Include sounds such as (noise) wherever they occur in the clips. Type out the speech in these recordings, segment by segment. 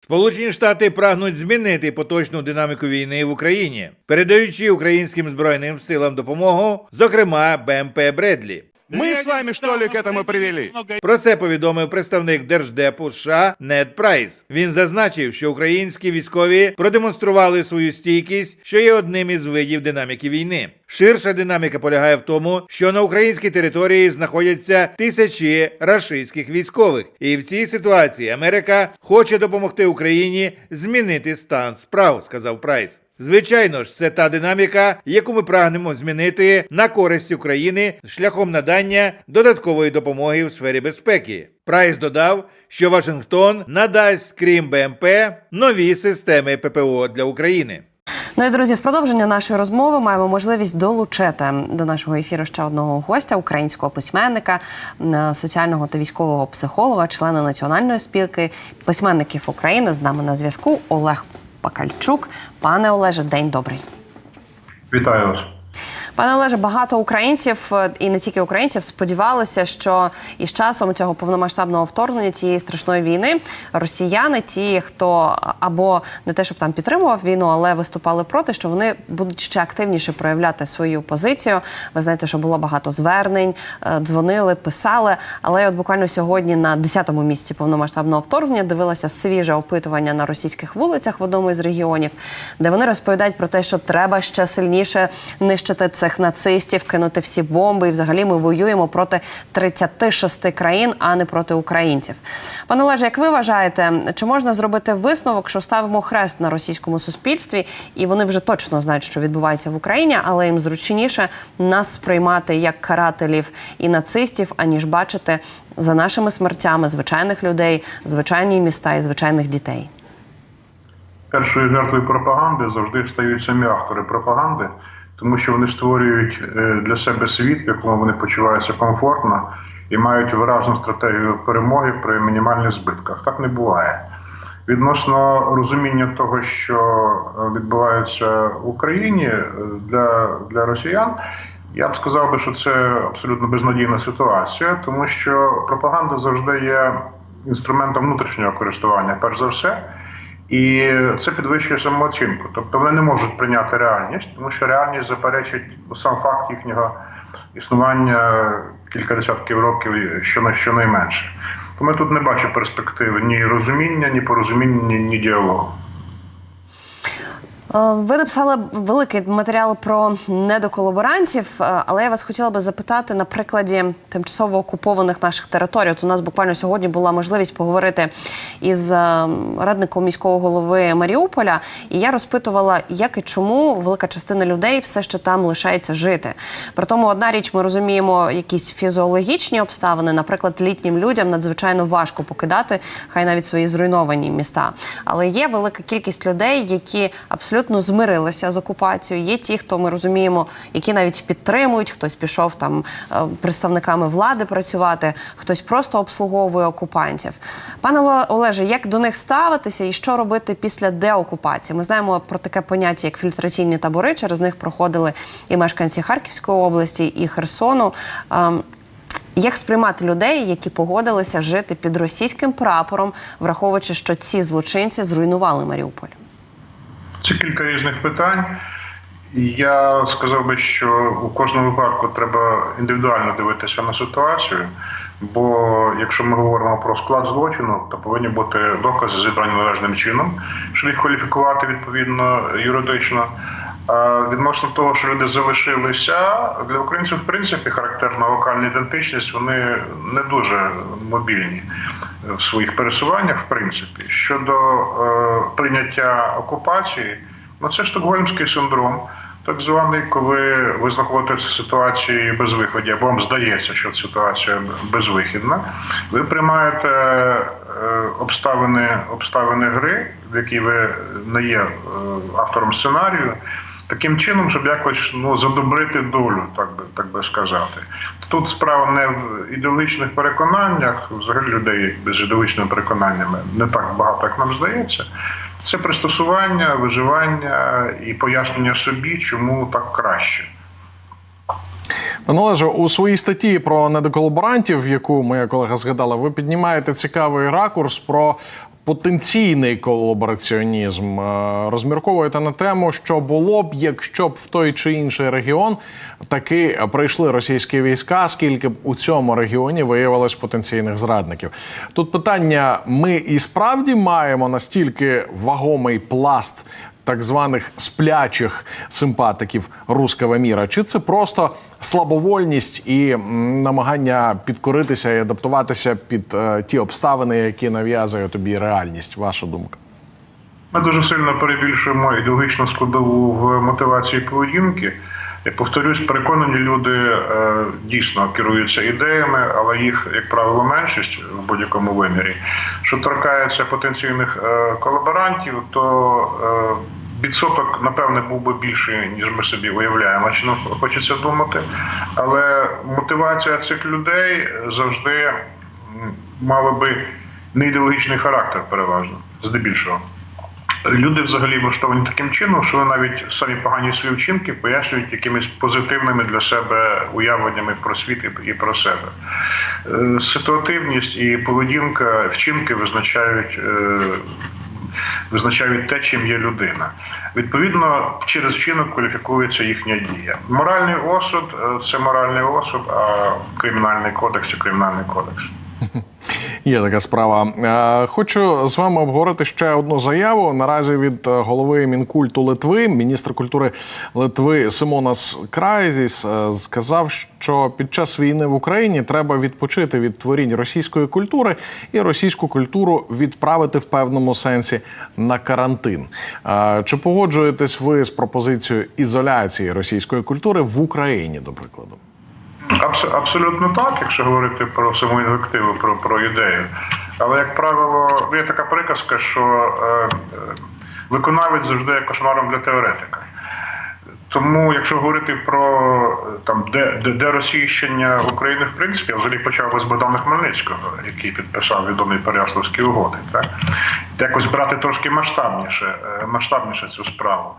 Сполучені Штати прагнуть змінити поточну динаміку війни в Україні, передаючи українським збройним силам допомогу, зокрема БМП Бредлі. Мы с вами, что ли, к этому привели? Про це повідомив представник держдепу США Нед Прайс. Він зазначив, що українські військові продемонстрували свою стійкість, що є одним із видів динаміки війни. Ширша динаміка полягає в тому, що на українській території знаходяться тисячі рашистських військових, і в цій ситуації Америка хоче допомогти Україні змінити стан справ, сказав Прайс. Звичайно ж, це та динаміка, яку ми прагнемо змінити на користь України шляхом надання додаткової допомоги у сфері безпеки. Прайс додав, що Вашингтон надасть, крім БМП, нові системи ППО для України. Ну і друзі, в продовження нашої розмови маємо можливість долучити до нашого ефіру ще одного гостя, українського письменника, соціального та військового психолога, члена національної спілки письменників України. З нами на зв'язку Олег Пакальчук. Пане Олеже, день добрий. Вітаю вас. Пане Олеже, багато українців е, і не тільки українців сподівалися, що із часом цього повномасштабного вторгнення цієї страшної війни росіяни, ті, хто або не те, щоб там підтримував війну, але виступали проти, що вони будуть ще активніше проявляти свою позицію. Ви знаєте, що було багато звернень, е, дзвонили, писали. Але от буквально сьогодні на 10-му місці повномасштабного вторгнення дивилася свіже опитування на російських вулицях в одному із регіонів, де вони розповідають про те, що треба ще сильніше нищити цих нацистів, кинути всі бомби. І взагалі ми воюємо проти 36 країн, а не проти українців. Пане Олеже, як ви вважаєте, чи можна зробити висновок, що ставимо хрест на російському суспільстві, і вони вже точно знають, що відбувається в Україні, але їм зручніше нас сприймати як карателів і нацистів, аніж бачити за нашими смертями звичайних людей, звичайні міста і звичайних дітей. Першою жертвою пропаганди завжди стають самі автори пропаганди, тому що вони створюють е, для себе світ, в якому вони почуваються комфортно і мають виразну стратегію перемоги при мінімальних збитках. Так не буває. Відносно розуміння того, що е, відбувається в Україні е, для, для росіян, я б сказав би, що це абсолютно безнадійна ситуація, тому що пропаганда завжди є інструментом внутрішнього користування, перш за все. І це підвищує самооцінку. Тобто вони не можуть прийняти реальність, тому що реальність заперечить сам факт їхнього існування кілька десятків років щона- щонайменше. Тому я тут не бачу перспективи ні розуміння, ні порозуміння, ні діалогу. Е, Ви написали великий матеріал про недоколаборантів, е, але я вас хотіла би запитати на прикладі тимчасово окупованих наших територій. От у нас буквально сьогодні була можливість поговорити із е, радником міського голови Маріуполя, і я розпитувала, як і чому велика частина людей все ще там лишається жити. При тому, одна річ, ми розуміємо якісь фізіологічні обставини. Наприклад, літнім людям надзвичайно важко покидати, хай навіть свої зруйновані міста. Але є велика кількість людей, які абсолютно змирилися з окупацією. Є ті, хто ми розуміємо, які навіть підтримують, хтось пішов там е, представниками влади працювати, хтось просто обслуговує окупантів. Пане Оле- Олеже, як до них ставитися і що робити після деокупації? Ми знаємо про таке поняття, як фільтраційні табори. Через них проходили і мешканці Харківської області, і Херсону. Ем, як сприймати людей, які погодилися жити під російським прапором, враховуючи, що ці злочинці зруйнували Маріуполь? Це кілька різних питань. Я сказав би, що у кожному випадку треба індивідуально дивитися на ситуацію. Бо якщо ми говоримо про склад злочину, то повинні бути докази зібрані належним чином, щоб їх кваліфікувати відповідно юридично. Відносно того, що люди залишилися для українців, в принципі, характерна локальна ідентичність, вони не дуже мобільні в своїх пересуваннях, в принципі. Щодо е, прийняття окупації, ну це штокгольмський синдром, так званий, коли ви знаходитеся в ситуації безвиході, або вам здається, що ситуація безвихідна, ви приймаєте е, обставини, обставини гри, в якій ви не є е, автором сценарію. Таким чином, щоб якось ну задобрити долю, так би так би сказати. Тут справа не в ідеологічних переконаннях, взагалі людей з ідеологічними переконаннями не так багато, як нам здається. Це пристосування, виживання і пояснення собі, чому так краще. Пане у своїй статті про недоколаборантів, яку моя колега згадала, ви піднімаєте цікавий ракурс про потенційний колабораціонізм. Е, Розмірковуєте на тему, що було б, якщо б в той чи інший регіон таки прийшли російські війська, скільки б у цьому регіоні виявилось потенційних зрадників. Тут питання: ми і справді маємо настільки вагомий пласт так званих сплячих симпатиків руского міра, чи це просто слабовольність і намагання підкоритися і адаптуватися під е, ті обставини, які нав'язує тобі реальність? Ваша думка? Ми дуже сильно перебільшуємо ідеологічну складову в мотивації поведінки. Я повторюсь, переконані люди е, дійсно керуються ідеями, але їх, як правило, меншість в будь-якому вимірі. Що торкається потенційних е, колаборантів, то е, відсоток, напевне, був би більший, ніж ми собі уявляємо, чи не хочеться думати. Але мотивація цих людей завжди мала би не ідеологічний характер, переважно, здебільшого. Люди взагалі влаштовані таким чином, що вони навіть самі погані свої вчинки пояснюють якимись позитивними для себе уявленнями про світ і- і про себе. Е, Ситуативність і поведінка, вчинки визначають, е, визначають те, чим є людина. Відповідно, через вчинок кваліфікується їхня дія. Моральний осуд е, це моральний осуд, а кримінальний кодекс це кримінальний кодекс. (laughs) Є така справа. Е, Хочу з вами обговорити ще одну заяву. Наразі від е, голови мінкульту Литви, міністр культури Литви Симонас Крайзіс е, сказав, що під час війни в Україні треба відпочити від творінь російської культури і російську культуру відправити в певному сенсі на карантин. Чи погоджуєтесь ви з пропозицією ізоляції російської культури в Україні, до прикладу? Абс- Абсолютно так, якщо говорити про саму інвективу, про, про ідею. Але, як правило, є така приказка, що е, е, виконавець завжди є кошмаром для теоретика. Тому, якщо говорити про там де, де, де російщення України, в принципі, я взагалі почав би з Богдана Хмельницького, який підписав відомі Переяславські угоди, так якось брати трошки масштабніше, е, масштабніше цю справу.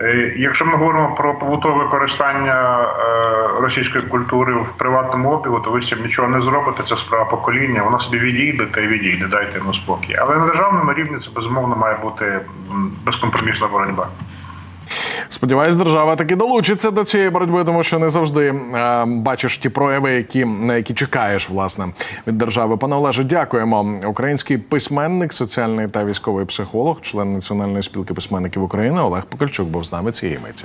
Е, Якщо ми говоримо про побутове використання е, російської культури в приватному обігу, то ви з цим нічого не зробите. Це справа покоління. Воно собі відійде та й відійде, дайте йому спокій. Але на державному рівні це безумовно має бути безкомпромісна боротьба. Сподіваюсь, держава таки долучиться до цієї боротьби, тому що не завжди е, бачиш ті прояви, які, на які чекаєш власне від держави. Пане Олеже, дякуємо. Український письменник, соціальний та військовий психолог, член Національної спілки письменників України Олег Покальчук був з нами цієї миті.